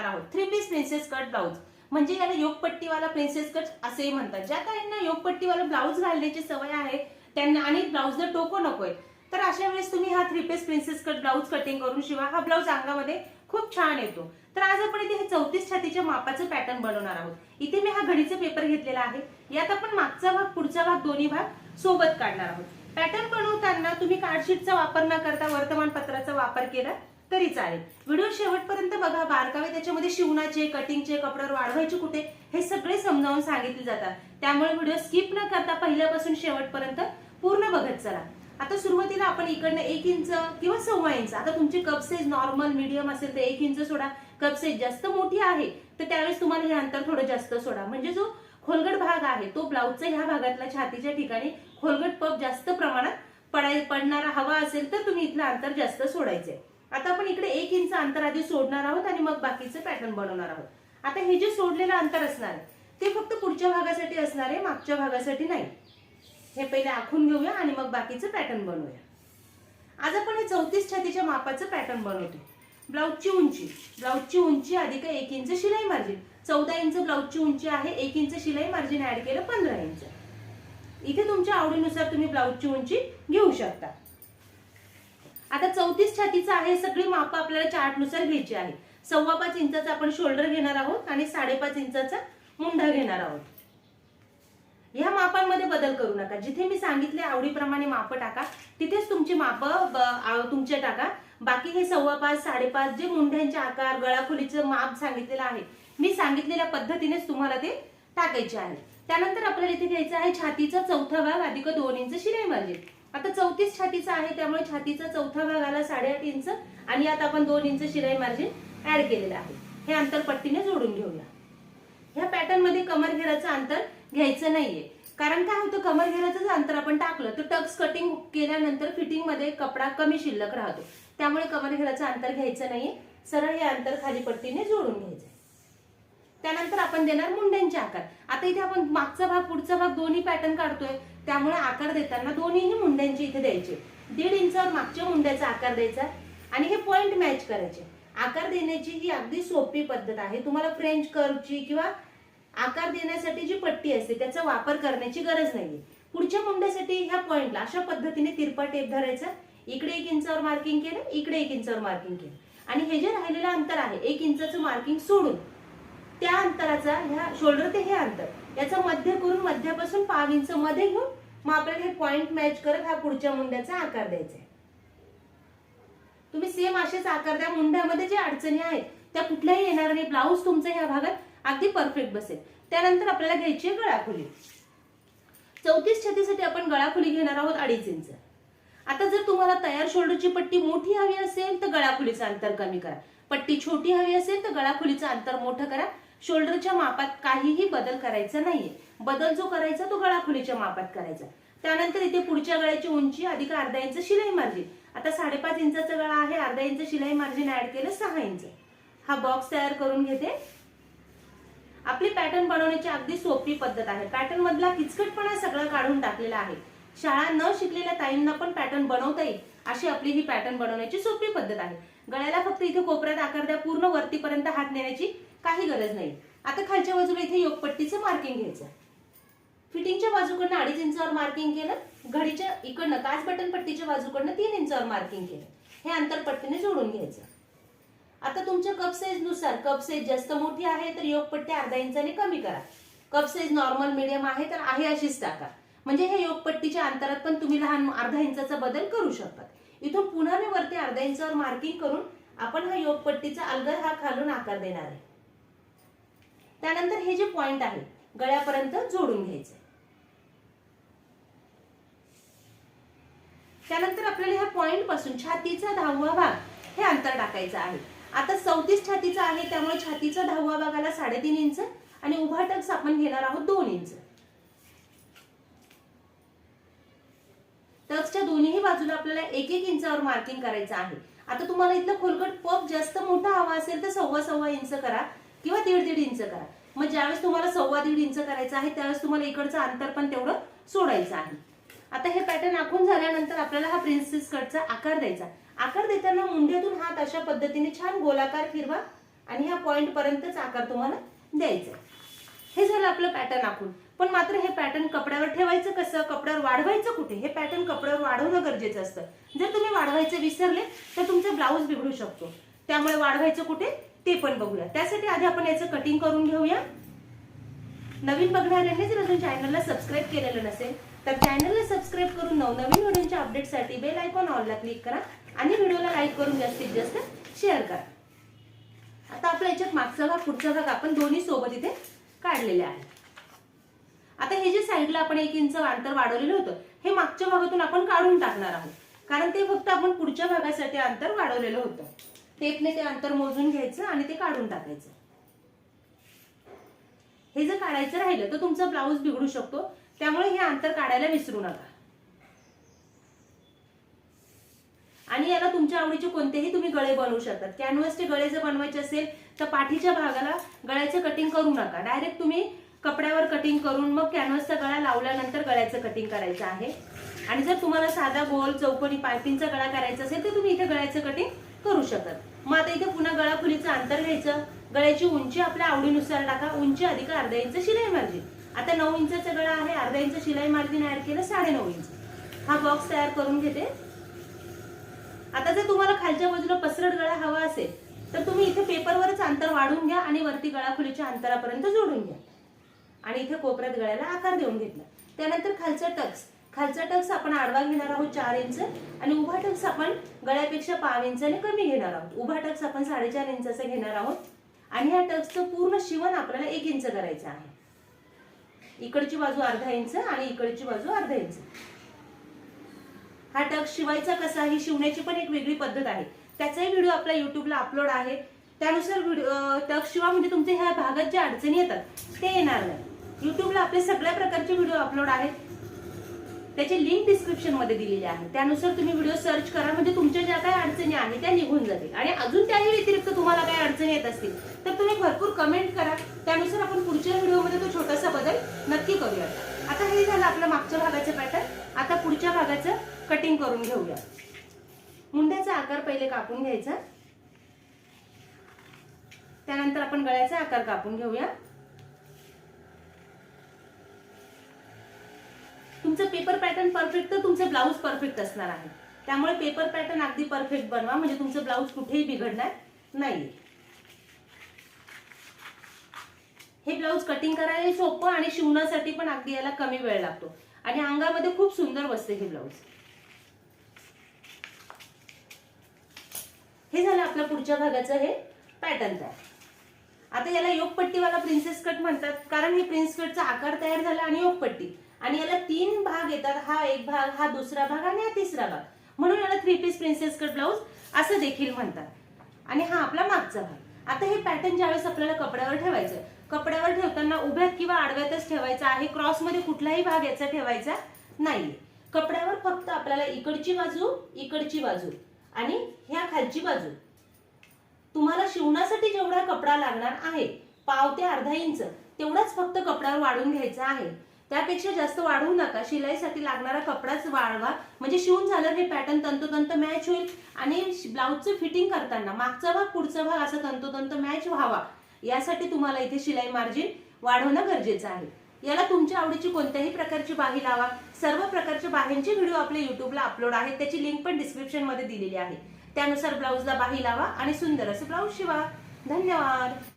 करणार आहोत. Three piece princess cut blouse म्हणजे याला योगपट्टीवाला प्रिन्सेस कट असेही म्हणतात. ज्या काहींना योगपट्टीवाला ब्लाऊज घालण्याची सवय आहे त्यांना आणि ब्लाऊजला टोको नकोय. तर अशा वेळेस तुम्ही हा three piece princess cut blouse cutting करून शिवा. हा ब्लाऊज अंगामध्ये खूप छान येतो. तर आज आपण इथे हे चौतीस छातीच्या मापाचं पॅटर्न बनवणार आहोत. इथे मी हा घडीचा पेपर घेतलेला आहे. यात आपण मागचा भाग पुढचा भाग दोन्ही भाग सोबत काढणार आहोत. पॅटर्न बनवताना तुम्ही कार्डशीटचा वापर न करता वर्तमानपत्राचा वापर केला. तरी चालेल. व्हिडिओ शेवटपर्यंत बघा बारकावे त्याच्यामध्ये शिवणाचे कटिंगचे कपड्यावर वाढवायचे कुठे हे सगळे समजावून सांगितले जातात. त्यामुळे व्हिडिओ स्किप न करता पहिल्यापासून शेवटपर्यंत पूर्ण बघत चला. आता सुरुवातीला आपण इकडनं एक इंच किंवा सव्वा इंच आता तुमची कप साईज नॉर्मल मीडियम असेल तर एक इंच सोडा. कप साईज जास्त मोठी आहे तर त्यावेळेस तुम्हाला हे अंतर थोडं जास्त सोडा. म्हणजे जो खोलगट भाग आहे तो ब्लाऊजचा ह्या भागातला छातीच्या ठिकाणी खोलगट पप जास्त प्रमाणात पडाय पडणारा हवा असेल तर तुम्ही इथलं अंतर जास्त सोडायचंय. आता आपण इकडे एक इंच अंतर आधी सोडणार आहोत आणि मग बाकीचं पॅटर्न बनवणार आहोत. आता हे जे सोडलेलं अंतर असणार आहे ते फक्त पुढच्या भागासाठी असणार आहे मागच्या भागासाठी नाही. हे पहिले आखून घेऊया आणि मग बाकीचं पॅटर्न बनवूया. आज आपण हे चौतीस छातीच्या मापाचं पॅटर्न बनवतो. ब्लाऊजची उंची ब्लाऊजची उंची अधिक एक इंच शिलाई मार्जिन चौदा इंच ब्लाऊजची उंची आहे एक इंच शिलाई मार्जिन ऍड केलं पंधरा इंच. इथे तुमच्या आवडीनुसार तुम्ही ब्लाऊजची उंची घेऊ शकता. आता चौतीस छातीचं आहे सगळी माप आपल्याला चार्टनुसार घ्यायची आहे. सव्वा पाच इंचाचा आपण शोल्डर घेणार आहोत आणि साडेपाच इंचाचा मुंढा घेणार आहोत. ह्या मापांमध्ये बदल करू नका. जिथे मी सांगितले आवडीप्रमाणे माप टाका तिथेच तुमची माप तुमचे टाका. बाकी हे सव्वा पाच साडेपाच जे मुंढ्यांचे आकार गळाखोलीचं माप सांगितलेलं आहे मी सांगितलेल्या पद्धतीनेच तुम्हाला ते टाकायचे आहे. त्यानंतर आपल्याला इथे घ्यायचं आहे छातीचा चौथा भाग अधिक दोन इंच शिलाई मार्जिन. आता चौतीस छातीचा आहे त्यामुळे छातीचा चौथा भाग आला साडेआठ इंच आणि आता आपण दोन इंच शिलाई मार्जिन ऍड केलेलं आहे. हे अंतर पट्टीने जोडून घेऊया. ह्या पॅटर्नमध्ये कमर घेराचं अंतर घ्यायचं नाहीये. कारण काय होतं कमर घेराचं अंतर आपण टाकलं तर टक्स कटिंग केल्यानंतर फिटिंगमध्ये कपडा कमी शिल्लक राहतो. त्यामुळे कमर घेराचं अंतर घ्यायचं नाहीये. सरळ हे अंतर खाली पट्टीने जोडून घ्यायचं त्यानंतर आपण देणार मुंड्यांचे आकार. आता इथे आपण मागचा भाग पुढचा भाग दोन्ही पॅटर्न काढतोय. त्यामुळे आकार देताना दोन्हीही मुंड्यांचे इथे द्यायचे. दीड इंचावर मागच्या मुंड्याचा आकार द्यायचा आणि हे पॉईंट मॅच करायचे. आकार देण्याची ही अगदी सोपी पद्धत आहे. तुम्हाला फ्रेंच कर्वची किंवा आकार देण्यासाठी जी पट्टी असते त्याचा वापर करण्याची गरज नाहीये. पुढच्या मुंड्यासाठी ह्या पॉईंटला अशा पद्धतीने तिरपा टेप धरायचा. इकडे एक इंचावर मार्किंग केलं इकडे एक इंचावर मार्किंग केलं. आणि हे जे राहिलेलं अंतर आहे एक इंचाचं मार्किंग सोडून त्या अंतराचा ह्या शोल्डर ते हे अंतर याचा मध्य करून मध्यापासून पाव इंच मध्ये घेऊन मग आपल्याला हे पॉइंट मॅच करत हा पुढच्या मुंड्याचा आकार द्यायचा आहे. तुम्ही सेम असेच आकार द्या मुंड्यामध्ये जे अडचणी आहेत त्या कुठल्याही येणार नाही. ब्लाऊज तुमचा ह्या भागात अगदी परफेक्ट बसेल. त्यानंतर आपल्याला घ्यायची आहे गळाखुली. चौतीस छतीसाठी आपण गळाखुली घेणार आहोत अडीच इंच. आता जर तुम्हाला तयार शोल्डरची पट्टी मोठी हवी असेल तर गळाखुलीचं अंतर कमी करा. पट्टी छोटी हवी असेल तर गळाखुलीचं अंतर मोठं करा. शोल्डरच्या मापात काहीही बदल करायचा नाहीये. बदल जो करायचा तो गळाखोलीच्या मापात करायचा. त्यानंतर इथे पुढच्या गळ्याची उंची अधिक अर्धा इंच शिलाई मार्जिन. आता साडेपाच इंचाचा गळा आहे अर्धा इंच शिलाई मार्जिन ऍड केलं सहा इंच. हा बॉक्स तयार करून घेते. आपली पॅटर्न बनवण्याची अगदी सोपी पद्धत आहे. पॅटर्न मधला किचकटपणा सगळं काढून टाकलेला आहे. शाळा न शिकलेल्या ताईंना पण पॅटर्न बनवता येईल अशी आपली ही पॅटर्न बनवण्याची सोपी पद्धत आहे. गळ्याला फक्त इथे कोपऱ्यात आकार द्या पूर्ण वरतीपर्यंत हात नेण्याची काही गरज नाही. आता खालच्या बाजूला इथे योगपट्टीचं मार्किंग घ्यायचं फिटिंगच्या बाजूकडनं अडीच इंचावर मार्किंग केलं घडीच्या इकडनं काच बटन पट्टीच्या बाजूकडनं तीन इंचावर मार्किंग केलं. हे अंतर पट्टीने जोडून घ्यायचं. आता तुमच्या कप साईजनुसार कप साईज जास्त मोठी आहे तर योगपट्टी अर्धा इंचाने कमी करा. कप साईज नॉर्मल मिडियम आहे तर आहे अशीच टाका. म्हणजे हे योगपट्टीच्या अंतरात पण तुम्ही लहान अर्धा इंचाचा बदल करू शकतात इथून पुन्हा मी वरती अर्धा इंचावर मार्किंग करून आपण हा योगपट्टीचा अलगर हा खालून आकार देणार आहे. त्यानंतर हे जे पॉइंट आहे गळ्यापर्यंत जोडून घ्यायचे. त्यानंतर आपल्याला ह्या पॉइंटपासून छातीचा दहावा भाग हे अंतर टाकायचं आहे. आता चौतीस छातीचा आहे त्यामुळे छातीचा दहावा भागाला साडेतीन इंच आणि उभा टक्स आपण घेणार आहोत दोन इंच. टक्सच्या दोन्ही बाजूला आपल्याला एक एक इंचावर मार्किंग करायचं आहे. आता तुम्हाला इथलं खोलकट पप जास्त मोठा हवा असेल तर सव्वा सव्वा इंच करा. किंवा दीड दीड इंच करा. मग ज्यावेळेस तुम्हाला सव्वा दीड इंच करायचं आहे त्यावेळेस तुम्हाला इकडचं अंतर पण तेवढं सोडायचं आहे. आता हे पॅटर्न आखून झाल्यानंतर आपल्याला हा प्रिन्सेस कटचा आकार द्यायचा आकार देताना मुंड्यातून हात अशा पद्धतीने छान गोलाकार फिरवा आणि ह्या पॉइंट पर्यंतच आकार तुम्हाला द्यायचा हे झालं आपलं पॅटर्न आखून. पण मात्र हे पॅटर्न कपड्यावर ठेवायचं कसं? कपड्यावर वाढवायचं कुठे? हे पॅटर्न कपड्यावर वाढवणं गरजेचं असतं. जर तुम्ही वाढवायचं विसरले तर तुमचा ब्लाऊज बिघडू शकतो. त्यामुळे वाढवायचं कुठे? ते पण बघूया. त्यासाठी आधी आपण याचं कटिंग करून घेऊया. नवीन बघणाऱ्यांनी जर अजून चॅनलला सबस्क्राईब केलेलं नसेल तर चॅनलला सबस्क्राईब करून नवनवीन व्हिडिओच्या अपडेटसाठी बेल आयकॉन ऑलला क्लिक करा आणि व्हिडिओला लाईक करून जास्तीत जास्त शेअर करा. आता आपला याच्यात मागचा भाग पुढचा भाग आपण दोन्ही सोबत इथे काढलेले आहे. आता हे जे साईडला आपण एक इंच अंतर वाढवलेलं होतं हे मागच्या भागातून आपण काढून टाकणार आहोत. कारण ते फक्त आपण पुढच्या भागासाठी अंतर वाढवलेलं होतं. टेपने ते अंतर मोजून घ्यायचं आणि ते काढून टाकायचं. हे जर काढायचं राहिलं तर तुमचा ब्लाऊज बिघडू शकतो. त्यामुळे हे अंतर काढायला विसरू नका. आणि याला तुमच्या आवडीचे कोणतेही तुम्ही गळे बनवू शकतात. कॅनव्हसचे गळे जर बनवायचे असेल तर पाठीच्या भागाला गळ्याचं कटिंग करू नका. डायरेक्ट तुम्ही कपड्यावर कटिंग करून मग कॅनव्हसचा गळा लावल्यानंतर गळ्याचं कटिंग करायचं आहे. आणि जर तुम्हाला साधा गोल चौकोनी पायपिंगचा गळा करायचा असेल तर तुम्ही इथे गळ्याचं कटिंग करू शकत. मग आता इथे पुन्हा गळा खुलीचं अंतर घ्यायचं. गळ्याची उंची आपल्या आवडीनुसार टाका. उंची अधिक अर्धा इंच शिलाई मार्जिन आता नऊ इंचा गळा आहे अर्धा इंच शिलाई मार्जिन ऍड केलं साडे नऊ इंच. हा बॉक्स तयार करून घेते. आता जर तुम्हाला खालच्या बाजूला पसरट गळा हवा असेल तर तुम्ही इथे पेपरवरच अंतर वाढवून घ्या आणि वरती गळा खुलीच्या अंतरापर्यंत जोडून घ्या. आणि इथे कोपऱ्यात गळ्याला आकार देऊन घेतला. त्यानंतर खालचा टक्स खालचा टक्स आपण आडवा घेणार आहोत चार इंच आणि उभा टक्स आपण गळ्यापेक्षा पाव इंचाने कमी घेणार आहोत. उभा टक्स आपण साडेचार इंचाचा घेणार आहोत. आणि ह्या टक्सचं पूर्ण शिवण आपल्याला एक इंच करायचं आहे. इकडची बाजू अर्धा इंच आणि इकडची बाजू अर्धा इंच. हा टक्स शिवायचा कसा? ही शिवण्याची पण एक वेगळी पद्धत आहे. त्याचाही व्हिडिओ आपल्या युट्यूबला अपलोड आहे. त्यानुसार व्हिडिओ टक्स शिवा म्हणजे तुमच्या ह्या भागात ज्या अडचणी येतात ते येणार नाही. युट्यूबला आपले सगळ्या प्रकारचे व्हिडिओ अपलोड आहेत. त्याची लिंक डिस्क्रिप्शनमध्ये दिलेली आहे. त्यानुसार तुम्ही व्हिडिओ सर्च करा म्हणजे तुमच्या ज्या काही अडचणी आहेत त्या निघून जातील. आणि अजून त्याही व्यतिरिक्त तुम्हाला काही अडचणी येत असतील तर तुम्ही भरपूर कमेंट करा. त्यानुसार आपण पुढच्या व्हिडिओमध्ये तो छोटासा बदल नक्की करूया. आता हे झालं आपलं मागच्या भागाचं पॅटर्न आता पुढच्या भागाचं कटिंग करून घेऊया. मुंड्याचा आकार पहिले कापून घ्यायचा. त्यानंतर आपण गळ्याचा आकार कापून घेऊया. तुमचं पेपर पॅटर्न परफेक्ट तर तुमचं ब्लाऊज परफेक्ट असणार आहे. त्यामुळे पेपर पॅटर्न अगदी परफेक्ट बनवा. म्हणजे तुमचं ब्लाऊज कुठेही बिघडणार नाही हे ब्लाऊज कटिंग करायला सोपं आणि शिवण्यासाठी पण अगदी याला कमी वेळ लागतो. आणि अंगामध्ये खूप सुंदर बसते हे ब्लाऊज हे झालं आपल्या पुढच्या भागाचं हे पॅटर्न तयार. आता याला योगपट्टीवाला प्रिन्सेस कट म्हणतात. कारण हे प्रिन्स कटचा आकार तयार झाला आणि योगपट्टी. आणि याला तीन भाग येतात. हा एक भाग हा दुसरा भाग आणि हा तिसरा भाग. म्हणून याला three piece princess cut blouse असं देखील म्हणतात. आणि हा आपला मागचा भाग. आता हे पॅटर्न ज्यावेळेस आपल्याला कपड्यावर ठेवायचं कपड्यावर ठेवताना उभ्यात किंवा आडव्यातच ठेवायचा आहे क्रॉसमध्ये कुठलाही भाग याचा ठेवायचा नाहीये. कपड्यावर फक्त आपल्याला इकडची बाजू इकडची बाजू आणि ह्या खालची बाजू. तुम्हाला शिवण्यासाठी जेवढा कपडा लागणार आहे पाव ते अर्धा इंच तेवढाच फक्त कपड्यावर वाढून घ्यायचा आहे. त्यापेक्षा जास्त वाढवू नका. शिलाईसाठी लागणारा कपडाच वाढवा म्हणजे शिवून झालं हे पॅटर्न तंतोतंत मॅच होईल. आणि ब्लाऊजचं फिटिंग करताना मागचा भाग पुढचा भाग असा तंतोतंत मॅच व्हावा. यासाठी तुम्हाला इथे शिलाई मार्जिन वाढवणं गरजेचं आहे. याला तुमच्या आवडीची कोणत्याही प्रकारची बाही लावा. सर्व प्रकारच्या बाहींचे व्हिडिओ आपल्या युट्यूबला अपलोड आहेत. त्याची लिंक पण डिस्क्रिप्शनमध्ये दिलेली आहे. त्यानुसार ब्लाऊजला बाही लावा आणि सुंदर असं ब्लाऊज शिवा. धन्यवाद.